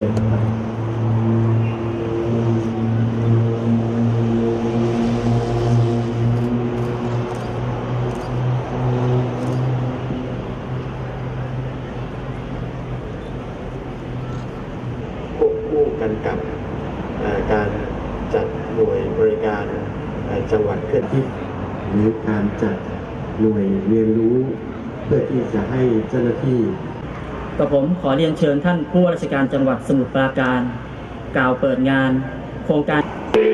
ควบคู่กันกับการจัดหน่วยบริการจังหวัดเคลื่อนที่หรือการจัดหน่วยเรียนรู้ เพื่อที่จะให้เจ้าหน้าที่ กับผมขอเรียนเชิญท่านผู้ว่าราชการจังหวัดสมุทรปราการ กล่าวเปิดงาน โครงการไม่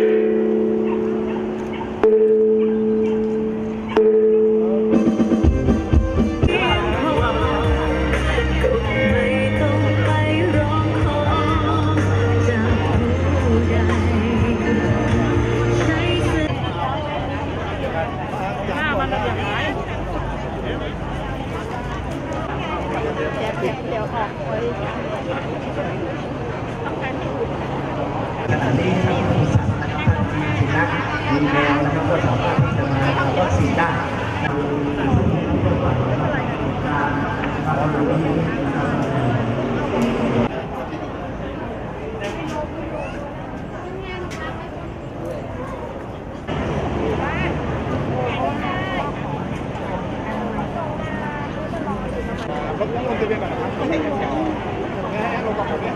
ต้องไปร้องขอจากผู้ใดใช้สื่อขณะนี้ครับริษัทนะครับท่านมีสุนัขมีแมวนะครับก็สามารถที่จะมาเอาวัคซีนได้นะครับับลงทะเบียนก่อนนะครับลงก่อนเลย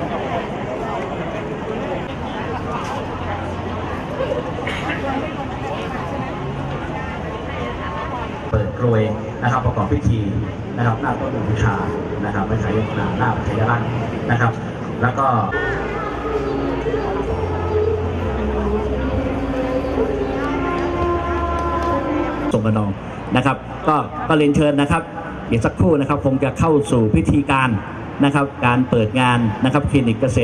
เปิดกรวยนะครับประกอบพิธีนะครับหน้าต้นบูชานะครับไม่ใช้หน้าหน้าพระชยรันนะครับ แล้วก็ส่งระนองนะครับ ก็ก็เรียนเชิญนะครับ อีกสักครู่นะครับคงจะเข้าสู่พิธีการนะครับการเปิดงานนะครับคลินิกเกษตร